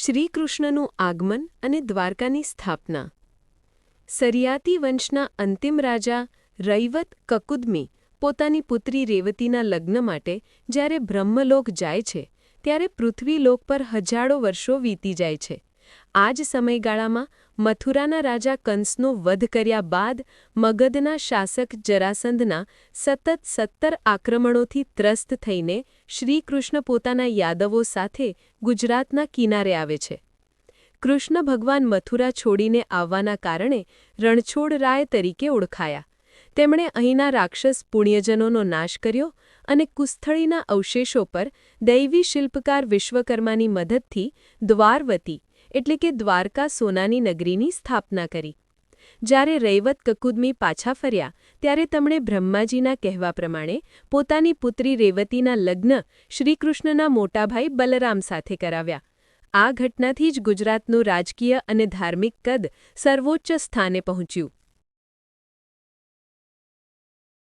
શ્રીકૃષ્ણનું આગમન અને દ્વારકાની સ્થાપના. સરિયાતી વંશના અંતિમ રાજા રૈવત કકુદમી પોતાની પુત્રી રેવતીના લગ્ન માટે જ્યારે બ્રહ્મલોક જાય છે, ત્યારે પૃથ્વીલોક પર હજારો વર્ષો વીતી જાય છે. આ જ સમયગાળામાં મથુરાના રાજા કંસનો વધ કર્યા બાદ મગધના શાસક જરાસંધના સતત સત્તર આક્રમણોથી ત્રસ્ત થઈને શ્રીકૃષ્ણ પોતાના યાદવો સાથે ગુજરાતના કિનારે આવે છે. કૃષ્ણ ભગવાન મથુરા છોડીને આવવાના કારણે રણછોડરાય તરીકે ઓળખાયા. તેમણે અહીંના રાક્ષસ પુણ્યજનોનો નાશ કર્યો અને કુસ્થળીના અવશેષો પર દૈવી શિલ્પકાર વિશ્વકર્માની મદદથી દ્વારવતી એટલે કે દ્વારકા સોનાની નગરીની સ્થાપના કરી. જ્યારે રૈવત કકુદમી પાછા ફર્યા, ત્યારે તેમણે બ્રહ્માજીના કહેવા પ્રમાણે પોતાની પુત્રી રેવતીના લગ્ન શ્રીકૃષ્ણના મોટાભાઈ બલરામ સાથે કરાવ્યા. આ ઘટનાથી જ ગુજરાતનું રાજકીય અને ધાર્મિક કદ સર્વોચ્ચ સ્થાને પહોંચ્યું.